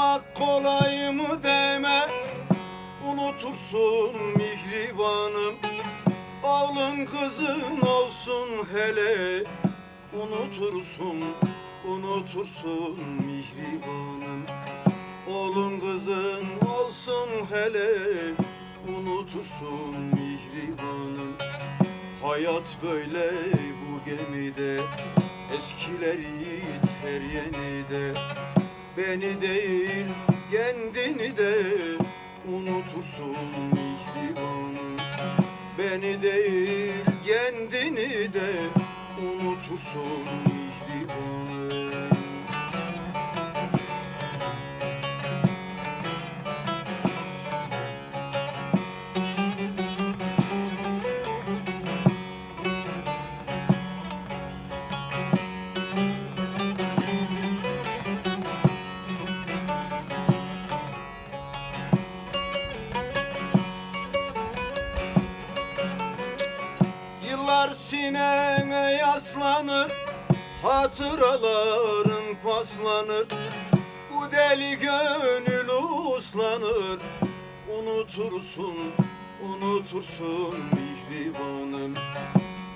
Unutmak kolay mı deme. Unutursun mihribanım. Oğlun kızın olsun hele. Unutursun, unutursun mihribanım. Oğlun kızın olsun hele. Unutursun mihribanım. Hayat böyle bu gemide. Eskileri ter yeni de Beni değil kendini de Unutursun mihribanım Beni değil kendini de Yıllar sinene yaslanır Hatıraların paslanır. Bu deli gönül uslanır Unutursun, unutursun mihribanım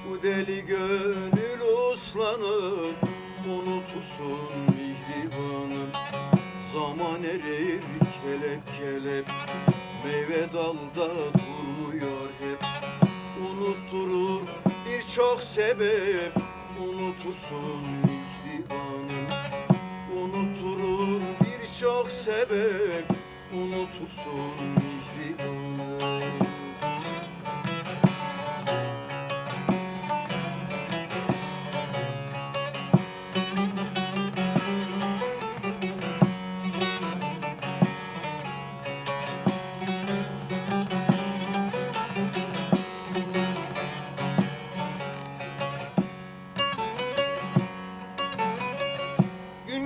Bu deli gönül uslanır Unutursun mihribanım Zaman erir kelep kelep Meyve dalda durmuyor hep. Unutturur birçok sebep. Unutursun mihribanım Unutturur birçok sebep. Unutursun mihribanım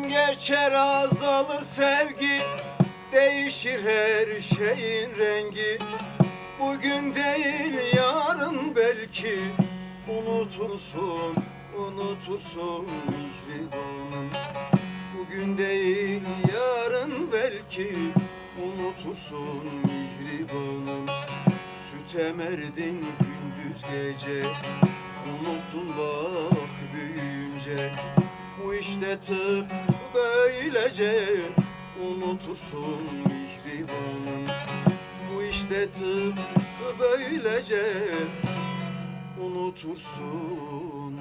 Geçer azalır sevgi Değişir her şeyin rengi. Bugün değil yarın belki Unutursun, unutursun mihribanım Bugün değil yarın belki Unutursun mihribanım. Süt emerdin gündüz gece Unuttun bu işte tıp böylece unutursun mihribanım Bu işte tıp böylece unutursun